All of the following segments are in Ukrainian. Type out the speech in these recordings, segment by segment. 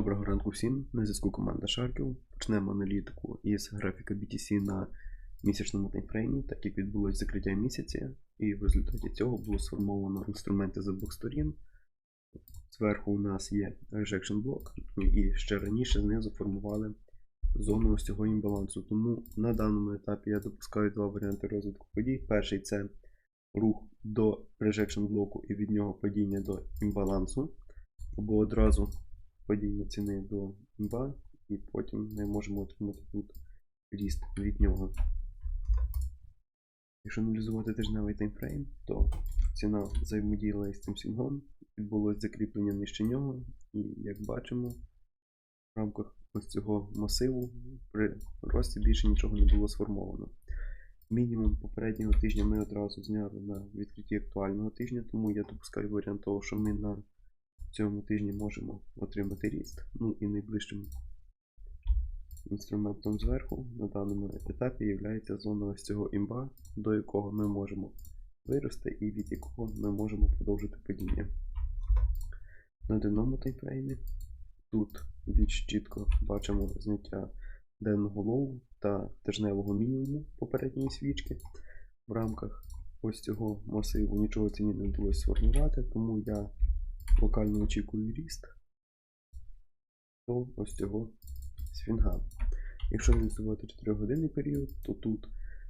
Доброго ранку всім. На зв'язку команда Sharkів. Почнемо аналітику із графіка BTC на місячному таймфреймі, так як відбулось закриття місяці, і в результаті цього було сформовано інструменти з обох сторін. Зверху у нас є rejection блок, і ще раніше знизу формували зону ось цього імбалансу. Тому на даному етапі я допускаю два варіанти розвитку подій. Перший це рух до rejection блоку і від нього падіння до імбалансу, або одразу падіння ціни до імба, і потім ми можемо отримати тут ріст від нього. Якщо аналізувати тижневий таймфрейм, то ціна взаємодіяла із цим сінгом, відбулось закріплення нижче нього, і як бачимо, в рамках ось цього масиву при рості більше нічого не було сформовано. Мінімум попереднього тижня ми одразу зняли на відкритті актуального тижня, тому я допускаю варіант того, що ми на цьому тижні можемо отримати ріст. Ну і найближчим інструментом зверху на даному етапі є зона ось цього імба, до якого ми можемо вирости і від якого ми можемо продовжити падіння. На денному таймфреймі тут більш чітко бачимо зняття денного лоу та тижневого мінімуму попередньої свічки. В рамках ось цього масиву нічого ціні не вдалося сформувати, тому я локально очікую ріст до ось цього свінга. Якщо аналізувати 4 годинний період, то тут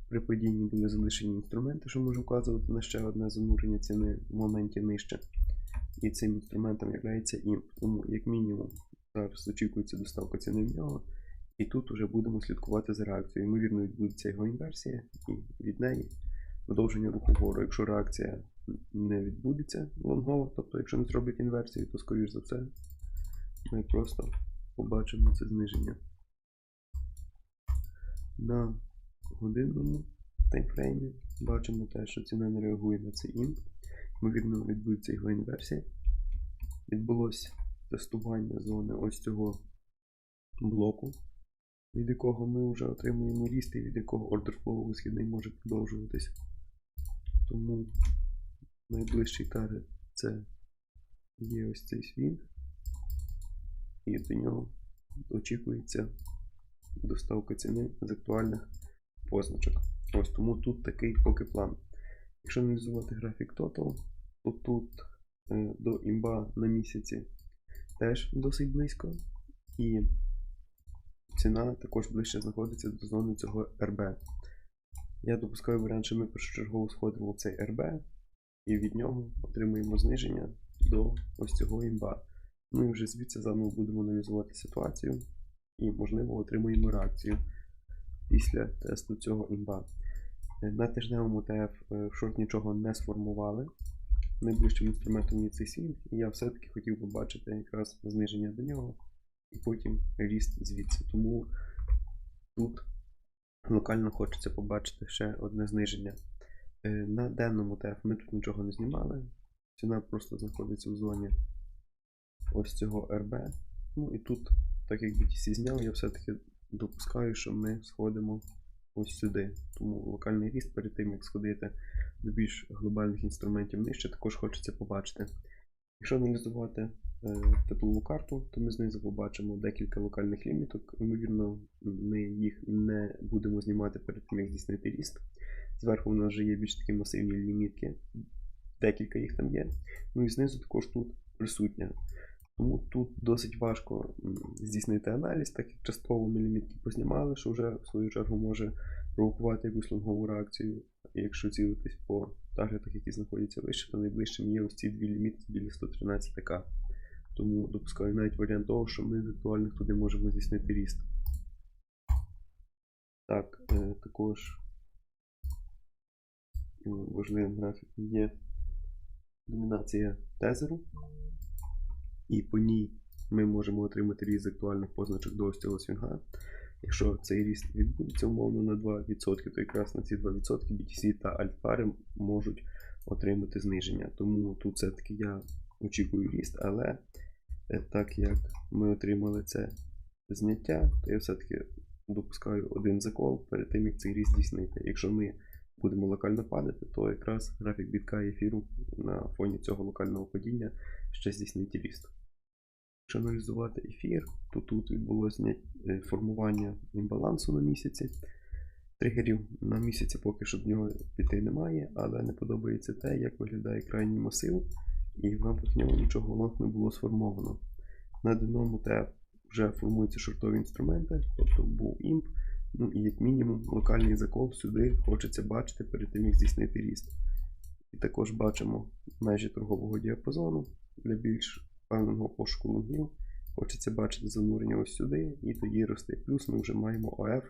при падінні були залишені інструменти, що може вказувати на ще одне занурення ціни в моменті нижче. І цим інструментом є імп. Тому, як мінімум, зараз очікується доставка ціни в нього. І тут вже будемо слідкувати за реакцією. Ймовірно, відбудеться його інверсія, і від неї продовження руху вгору. Якщо реакція не відбудеться лонгово, тобто, якщо не зроблять інверсію, то, скоріш за все, ми просто побачимо це зниження. На годинному таймфреймі бачимо те, що ціна не реагує на цей імп. Ймовірно, відбудеться його інверсія. Відбулося тестування зони ось цього блоку, від якого ми вже отримуємо ріст і від якого ордер флоу висхідний може продовжуватись. Тому найближчий таргет це є ось цей свінг, і до нього очікується доставка ціни з актуальних позначок. Ось тому тут такий поки план. Якщо аналізувати графік Total, то тут е, до імба на місяці теж досить близько. І ціна також ближче знаходиться до зони цього RB. Я допускаю варіант, що ми першочергово сходимо в цей RB, і від нього отримуємо зниження до ось цього імба. Ну і вже звідси заново будемо аналізувати ситуацію і, можливо, отримуємо реакцію після тесту цього імба. На тижневому ТФ в шорт нічого не сформували. Найближчим інструментом є цей свінг, і я все-таки хотів побачити якраз зниження до нього, і потім ріст звідси. Тому тут локально хочеться побачити ще одне зниження. Е, на денному ТФ ми тут нічого не знімали. Ціна просто знаходиться в зоні ось цього RB. Ну і тут, так як BTC зняв, я все-таки допускаю, що ми сходимо ось сюди. Тому локальний ріст перед тим, як сходити до більш глобальних інструментів нижче, також хочеться побачити. Якщо аналізувати е, теплову карту, то ми знизу побачимо декілька локальних ліміток. Ймовірно, ми їх не будемо знімати перед тим, як здійснити ріст. Зверху у нас вже є більш такі масивні лімітки, декілька їх там є. Ну і знизу також тут присутня. Тому тут досить важко здійснити аналіз, так як частково ми лімітки познімали, що вже в свою чергу може провокувати якусь лонгову реакцію. Якщо цілитись по таргетах, які знаходяться вище, то найближчим є ось ці дві лімітки біля 113 к. Тому допускаю навіть варіант того, що ми з актуальних туди можемо здійснити ріст. Так, е, важливим графіком є домінація тезеру. І по ній ми можемо отримати ріст актуальних позначок до ось цього свінга. Якщо цей ріст відбудеться умовно на 2%, то якраз на ці 2% BTC та альтпари можуть отримати зниження. Тому тут все-таки я очікую ріст, але е, так як ми отримали це зняття, то я все-таки допускаю один закол перед тим, як цей ріст здійснити. Якщо ми будемо локально падати, то якраз графік бітка і ефіру на фоні цього локального падіння ще здійснить ріст. Якщо аналізувати ефір, то тут відбулося е, формування імбалансу на місяці. Тригерів на місяці поки що до нього піти немає, але не подобається те, як виглядає крайній масив, і в рамках нього нічого лонг не було сформовано. На даному ТЕП вже формуються шортові інструменти, тобто був імп, ну і як мінімум локальний закол сюди хочеться бачити перед тим, як здійснити ріст. І також бачимо межі торгового діапазону для більш впевненого пошуку лонгів. Хочеться бачити занурення ось сюди, і тоді рости. Плюс ми вже маємо ОФ,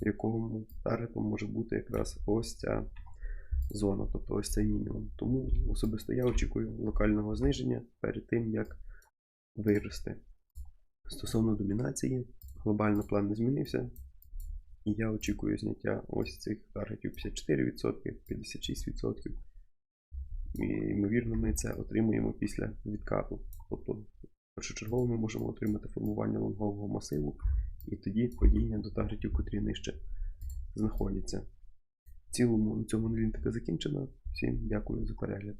в якому таргетом може бути якраз ось ця зона, тобто ось цей мінімум. Тому особисто я очікую локального зниження перед тим, як вирости. Стосовно домінації, глобально план не змінився. І я очікую зняття ось цих таргетів 54%, 56%. І, ймовірно, ми це отримуємо після відкату. Тобто, першочергово ми можемо отримати формування лонгового масиву і тоді падіння до таргетів, котрі нижче знаходяться. В цілому на цьому аналітика закінчена. Всім дякую за перегляд.